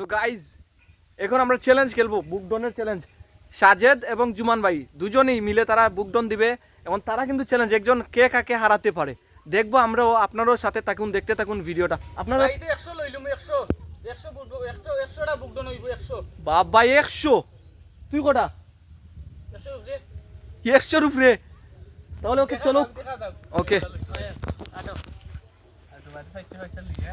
So guys এখন আমরা challenge খেলব বুকডনের চ্যালেঞ্জ সাজেদ এবং জুমান ভাই দুজনেই মিলে তারা বুকডন দিবে এবং তারা কিন্তু চ্যালেঞ্জ একজন কে কাকে হারাতে পারে। দেখব আমরাও আপনারও সাথে থাকুন দেখতে থাকুন ভিডিওটা। আপনারা একশো বাবা তুই কটা? একশোর উপরে তাহলে ওকে চলো। ওকে আটো আটো বাদ সাইড সাইড চল লিয়া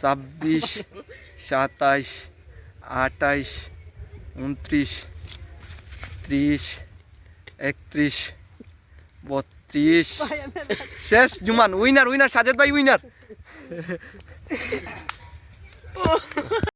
ছাব্বিশ সাতাইশ আটাইশ উনত্রিশ ত্রিশ একত্রিশ বত্রিশ। শেষ জুমান উইনার উইনার সাজেদ ভাই উইনার